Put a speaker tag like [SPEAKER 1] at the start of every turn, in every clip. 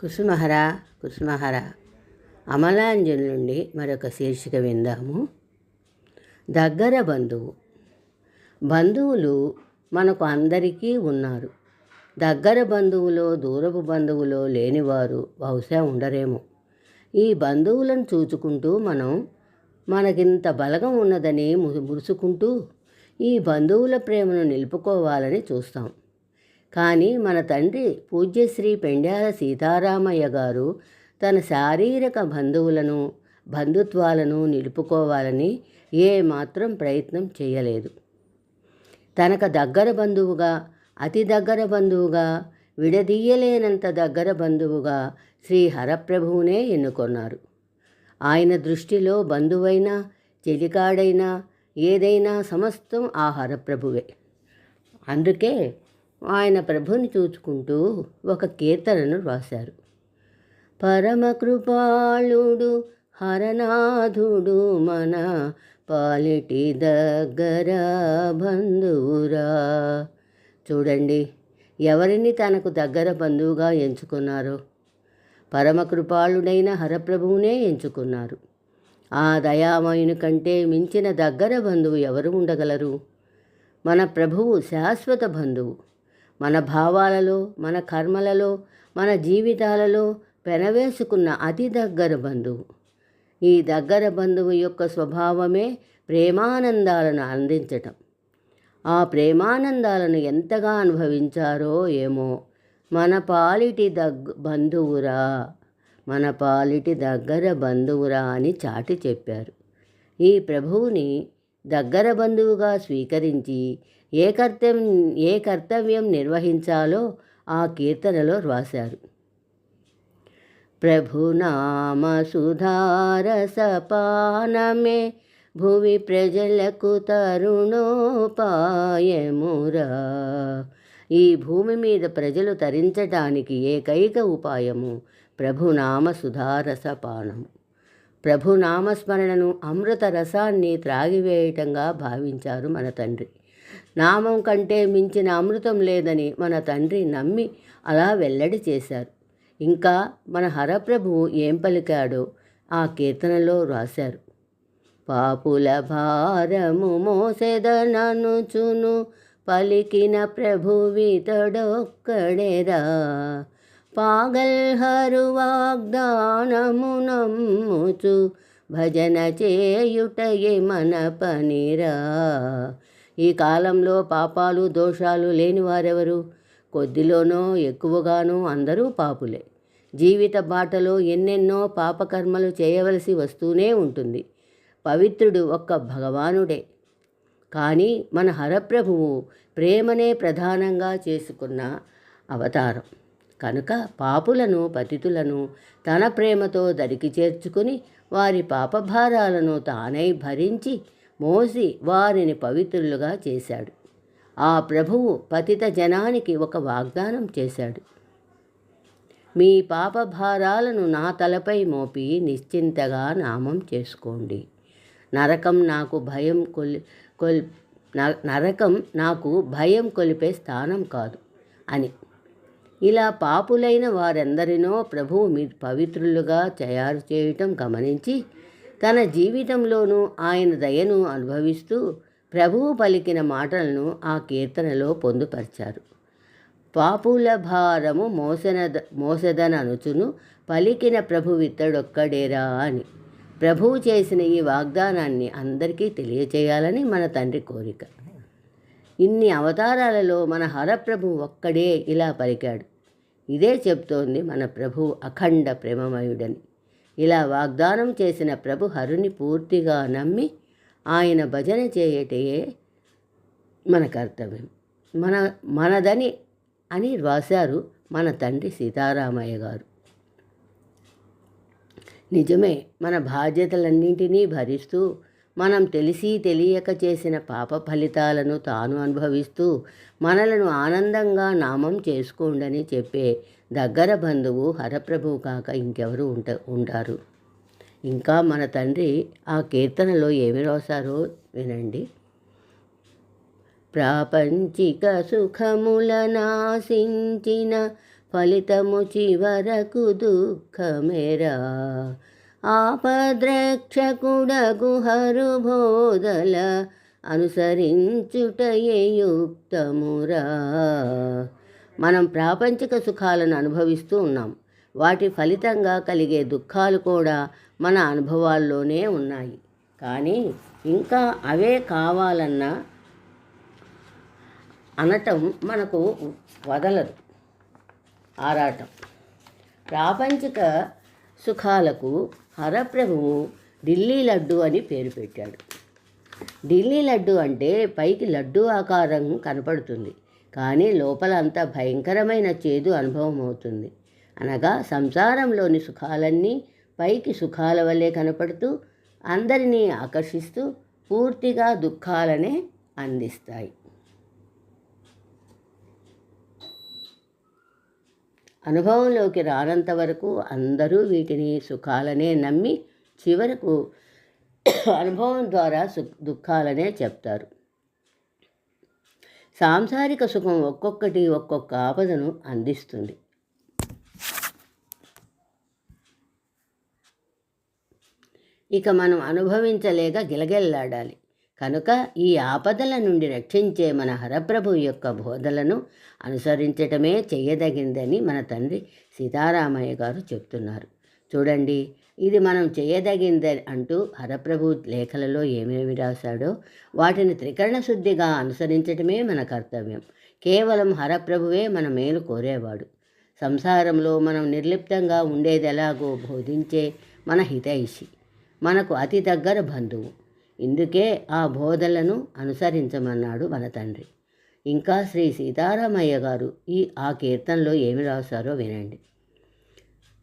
[SPEAKER 1] కుసుమహర కుసుమహర అమలాంజన్ నుండి మరొక శీర్షిక విందాము. దగ్గర బంధువు. బంధువులు మనకు అందరికీ ఉన్నారు. దగ్గర బంధువులో దూరపు బంధువులో లేనివారు బహుశా ఉండరేమో. ఈ బంధువులను చూచుకుంటూ మనం మనకింత బలగం ఉన్నదని ము- మురుసుకుంటూ ఈ బంధువుల ప్రేమను నిలుపుకోవాలని చూస్తాం. కానీ మన తండ్రి పూజ్యశ్రీ పెండ్యాల సీతారామయ్య గారు తన శారీరక బంధువులను బంధుత్వాలను నిలుపుకోవాలని ఏ మాత్రం ప్రయత్నం చేయలేదు. తనకు దగ్గర బంధువుగా అతి దగ్గర బంధువుగా విడదీయలేనంత దగ్గర బంధువుగా శ్రీ హరప్రభువునే ఎన్నుకొన్నారు. ఆయన దృష్టిలో బంధువైనా చెలికాడైనా ఏదైనా సమస్తం ఆ హరప్రభువే. అందుకే ఆయన ప్రభుని చూచుకుంటూ ఒక కీర్తనను రాశారు. పరమకృపాళుడు హరనాథుడు మన పాలిటి దగ్గర బంధువురా. చూడండి ఎవరిని తనకు దగ్గర బంధువుగా ఎంచుకున్నారో? పరమకృపాళుడైన హరప్రభువునే ఎంచుకున్నారు. ఆ దయామయుని కంటే మించిన దగ్గర బంధువు ఎవరు ఉండగలరు? మన ప్రభువు శాశ్వత బంధువు. మన భావాలలో మన కర్మలలో మన జీవితాలలో పెనవేసుకున్న అతి దగ్గర బంధువు. ఈ దగ్గర బంధువు యొక్క స్వభావమే ప్రేమానందాలను అందించటం. ఆ ప్రేమానందాలను ఎంతగా అనుభవించారో ఏమో మన పాలిటి దగ్గ బంధువురా మన పాలిటి దగ్గర బంధువురా అని చాటి చెప్పారు. ఈ ప్రభువుని దగ్గర బంధువుగా స్వీకరించి ఏ కర్తవ్యం ఏ కర్తవ్యం నిర్వహించాలో ఆ కీర్తనలో రాశారు. ప్రభునామ సుధారసపానమే భువి ప్రజలకు తరుణోపాయమురా. ఈ భూమి మీద ప్రజలు తరించటానికి ఏకైక ఉపాయము ప్రభునామ ప్రభు ప్రభునామస్మరణను అమృత రసాన్ని త్రాగివేయటంగా భావించారు మన తండ్రి. నామం కంటే మించిన అమృతం లేదని మన తండ్రి నమ్మి అలా వెల్లడి చేశారు. ఇంకా మన హరప్రభువు ఏం పలికాడో ఆ కీర్తనలో రాశారు. పాపుల భారము మోసెదననుచును పలికిన ప్రభువితడొక్కడెరా పాగల్హరు వాగ్దానము నమ్ముచు భజన చేయుటయే మన పనిరా. ఈ కాలంలో పాపాలు దోషాలు లేని వారెవరు? కొద్దిలోనో ఎక్కువగానో అందరూ పాపులే. జీవిత బాటలో ఎన్నెన్నో పాపకర్మలు చేయవలసి వస్తూనే ఉంటుంది. పవిత్రుడు ఒక్క భగవానుడే. కానీ మన హరప్రభువు ప్రేమనే ప్రధానంగా చేసుకున్న అవతారం. కనుక పాపులను పతితులను తన ప్రేమతో దరికి చేర్చుకుని వారి పాపభారాలను తానై భరించి మోసి వారిని పవిత్రులుగా చేశాడు. ఆ ప్రభువు పతిత జనానికి ఒక వాగ్దానం చేశాడు. మీ పాపభారాలను నా తలపై మోపి నిశ్చింతగా నామం చేసుకోండి. నరకం నాకు భయం కొలి కొల్ నరకం నాకు భయం కొలిపే స్థానం కాదు అని ఇలా పాపులైన వారెందరినో ప్రభువు మీ పవిత్రులుగా తయారు చేయటం గమనించి తన జీవితంలోనూ ఆయన దయను అనుభవిస్తూ ప్రభువు పలికిన మాటలను ఆ కీర్తనలో పొందుపరిచారు. పాపుల భారము మోసనద మోసదననుచును పలికిన ప్రభువిత్తడొక్కడేరా అని. ప్రభువు చేసిన ఈ వాగ్దానాన్ని అందరికీ తెలియచేయాలని మన తండ్రి కోరిక. ఇన్ని అవతారాలలో మన హరప్రభు ఒక్కడే ఇలా పలికాడు. ఇదే చెప్తోంది మన ప్రభు అఖండ ప్రేమమయుడని. ఇలా వాగ్దానం చేసిన ప్రభు హరుని పూర్తిగా నమ్మి ఆయన భజన చేయటయే మన కర్తవ్యం. మన మనదని అని రాశారు మన తండ్రి సీతారామయ్య గారు. నిజమే మన బాధ్యతలన్నింటినీ భరిస్తూ మనం తెలిసి తెలియక చేసిన పాప ఫలితాలను తాను అనుభవిస్తూ మనలను ఆనందంగా నామం చేసుకోండని చెప్పే దగ్గర బంధువు హరప్రభువు కాక ఇంకెవరు ఉంట ఉంటారు ఇంకా మన తండ్రి ఆ కీర్తనలో ఏమి రాశారో వినండి. ప్రాపంచిక సుఖముల నాశించిన ఫలితము చివరకు దుఃఖమేరా. ఆపద్రక్షకుడగు బోధల అనుసరించుటయే యుక్తమురా. మనం ప్రాపంచిక సుఖాలను అనుభవిస్తూ ఉన్నాం. వాటి ఫలితంగా కలిగే దుఃఖాలు కూడా మన అనుభవాల్లోనే ఉన్నాయి. కానీ ఇంకా అవే కావాలన్న అనటం మనకు వదలదు. ఆరాటం. ప్రాపంచిక సుఖాలకు హరప్రభువు ఢిల్లీ లడ్డు అని పేరు పెట్టాడు. ఢిల్లీ లడ్డు అంటే పైకి లడ్డు ఆకారం కనపడుతుంది. కానీ లోపల అంతా భయంకరమైన చేదు అనుభవం అవుతుంది. అనగా సంసారంలోని సుఖాలన్నీ పైకి సుఖాల వల్లే కనపడుతూ అందరినీ ఆకర్షిస్తూ పూర్తిగా దుఃఖాలనే అందిస్తాయి. అనుభవంలోకి రానంత వరకు అందరూ వీటిని సుఖాలనే నమ్మి చివరకు అనుభవం ద్వారా సు దుఃఖాలనే చెప్తారు. సాంసారిక సుఖం ఒక్కొక్కటి ఒక్కొక్క ఆపదను అందిస్తుంది. ఇక మనం అనుభవించలేక గిలగెల్లాడాలి. కనుక ఈ ఆపదల నుండి రక్షించే మన హరప్రభు యొక్క బోధలను అనుసరించటమే చేయదగిందని మన తండ్రి సీతారామయ్య గారు చెప్తున్నారు. చూడండి ఇది మనం చేయదగిందని అంటూ హరప్రభు లేఖలలో ఏమేమి రాశాడో వాటిని త్రికరణ శుద్ధిగా అనుసరించటమే మన కర్తవ్యం. కేవలం హరప్రభువే మన మేలు కోరేవాడు. సంసారంలో మనం నిర్లిప్తంగా ఉండేది ఎలాగో బోధించే మన హితైషి మనకు అతి దగ్గర బంధువు. ఇందుకే ఆ బోధలను అనుసరించమన్నాడు మన తండ్రి. ఇంకా శ్రీ సీతారామయ్య గారు ఈ ఆ కీర్తనలో ఏమి రాశారో వినండి.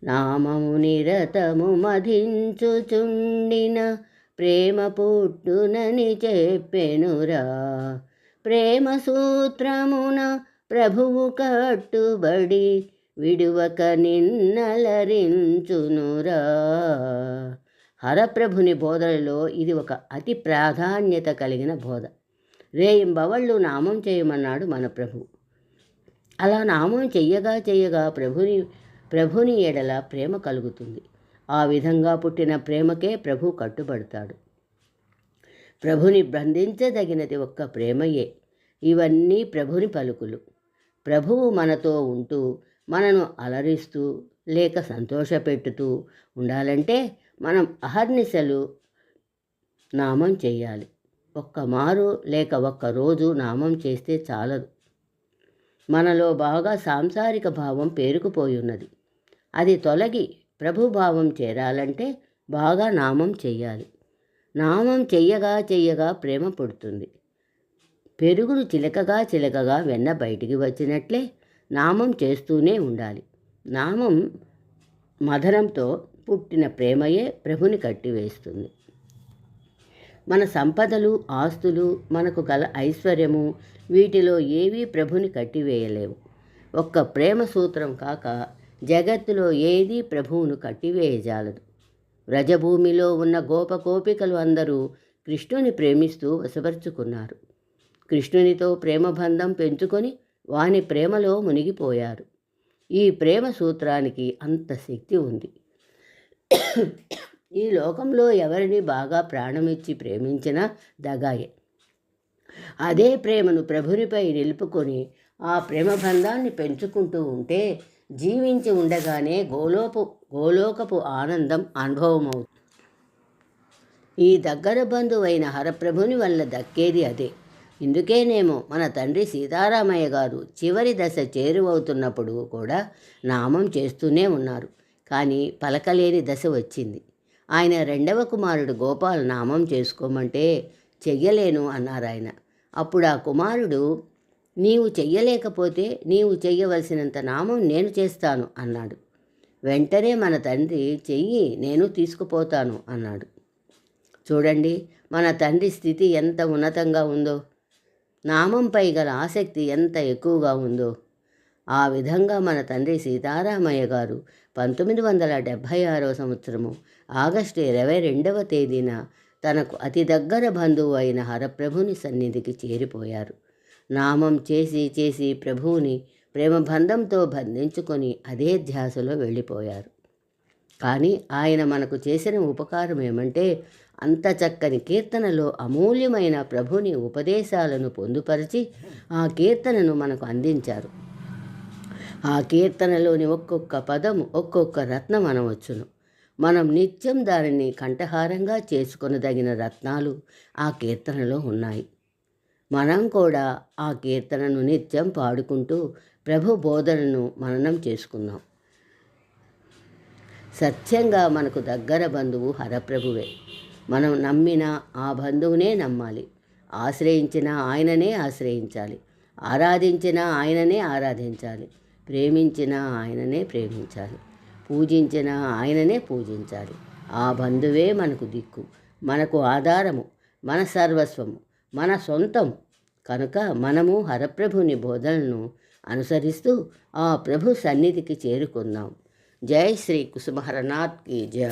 [SPEAKER 1] నామము నిరతము మధించుచుండిన ప్రేమ పుట్టునని చెప్పెనురా. ప్రేమ సూత్రమున ప్రభువు కట్టుబడి విడువక నిన్నలరించునురా. హరప్రభుని బోధనలో ఇది ఒక అతి ప్రాధాన్యత కలిగిన బోధ. రేయింబవళ్ళు నామం చేయమన్నాడు మన ప్రభు. అలా నామం చెయ్యగా చెయ్యగా ప్రభుని ప్రభుని ఎడల ప్రేమ కలుగుతుంది. ఆ విధంగా పుట్టిన ప్రేమకే ప్రభు కట్టుబడతాడు. ప్రభుని బంధించదగినది ఒక్క ప్రేమయే. ఇవన్నీ ప్రభుని పలుకులు. ప్రభువు మనతో ఉంటూ మనను అలరిస్తూ లేక సంతోషపెట్టుతూ ఉండాలంటే మనం అహర్నిశలు నామం చేయాలి. ఒక్క మారు లేక ఒక్క రోజు నామం చేస్తే చాలదు. మనలో బాగా సాంసారిక భావం పేరుకుపోయి ఉన్నది అది తొలగి ప్రభుభావం చేరాలంటే బాగా నామం చెయ్యాలి నామం చెయ్యగా చెయ్యగా ప్రేమ పుడుతుంది. పెరుగును చిలకగా చిలకగా వెన్న బయటికి వచ్చినట్లే నామం చేస్తూనే ఉండాలి. నామం మధనంతో పుట్టిన ప్రేమయే ప్రభుని కట్టివేస్తుంది. మన సంపదలు ఆస్తులు మనకు గల ఐశ్వర్యము వీటిలో ఏవీ ప్రభుని కట్టివేయలేవు. ఒక్క ప్రేమ సూత్రం కాక జగత్తులో ఏదీ ప్రభువును కట్టివేయజాలదు. వ్రజభూమిలో ఉన్న గోపగోపికలు అందరూ కృష్ణుని ప్రేమిస్తూ వశపరుచుకున్నారు. కృష్ణునితో ప్రేమబంధం పెంచుకొని వాని ప్రేమలో మునిగిపోయారు. ఈ ప్రేమ సూత్రానికి అంత శక్తి ఉంది. ఈ లోకంలో ఎవరిని బాగా ప్రాణమిచ్చి ప్రేమించినా దగాయే. అదే ప్రేమను ప్రభునిపై నిలుపుకొని ఆ ప్రేమ బంధాన్ని పెంచుకుంటూ ఉంటే జీవించి ఉండగానే గోలోపు గోలోకపు ఆనందం అనుభవమవుతుంది. ఈ దగ్గర బంధువైన హరప్రభుని వల్ల దక్కేది అదే. ఇందుకేనేమో మన తండ్రి సీతారామయ్య గారు చివరి దశ చేరువవుతున్నప్పుడు కూడా నామం చేస్తూనే ఉన్నారు. కానీ పలకలేని దశ వచ్చింది. ఆయన రెండవ కుమారుడు గోపాల్ నామం చేసుకోమంటే చెయ్యలేను అన్నారు ఆయన. అప్పుడు ఆ కుమారుడు నీవు చెయ్యలేకపోతే నీవు చెయ్యవలసినంత నామం నేను చేస్తాను అన్నాడు. వెంటనే మన తండ్రి చెయ్యి నేను తీసుకుపోతాను అన్నాడు. చూడండి మన తండ్రి స్థితి ఎంత ఉన్నతంగా ఉందో. నామంపై గల ఆసక్తి ఎంత ఎక్కువగా ఉందో. ఆ విధంగా మన తండ్రి సీతారామయ్య గారు పంతొమ్మిది వందల డెబ్భై ఆరో సంవత్సరము ఆగస్టు ఇరవై రెండవ తేదీన తనకు అతి దగ్గర బంధువు అయిన హరప్రభుని సన్నిధికి చేరిపోయారు. నామం చేసి చేసి ప్రభువుని ప్రేమబంధంతో బంధించుకొని అదే ధ్యాసలో వెళ్ళిపోయారు. కానీ ఆయన మనకు చేసిన ఉపకారం ఏమంటే అంత చక్కని కీర్తనలో అమూల్యమైన ప్రభుని ఉపదేశాలను పొందుపరిచి ఆ కీర్తనను మనకు అందించారు. ఆ కీర్తనలోని ఒక్కొక్క పదము ఒక్కొక్క రత్నం అనవచ్చును. మనం నిత్యం దానిని కంఠహారంగా చేసుకొనదగిన రత్నాలు ఆ కీర్తనలో ఉన్నాయి. మనం కూడా ఆ కీర్తనను నిత్యం పాడుకుంటూ ప్రభు బోధనను మననం చేసుకుందాం. సత్యంగా మనకు దగ్గర బంధువు హరప్రభువే. మనం నమ్మిన ఆ బంధువునే నమ్మాలి. ఆశ్రయించిన ఆయననే ఆశ్రయించాలి. ఆరాధించిన ఆయననే ఆరాధించాలి. ప్రేమించిన ఆయననే ప్రేమించాలి. పూజించిన ఆయననే పూజించాలి. ఆ బంధువే మనకు దిక్కు మనకు ఆధారము మన సర్వస్వము మన సొంతం కనుక మనము హరప్రభుని బోధనను అనుసరిస్తూ ఆ ప్రభు సన్నిధికి చేరుకుందాం. జై శ్రీ కుసుమహరనాథ్కి జై.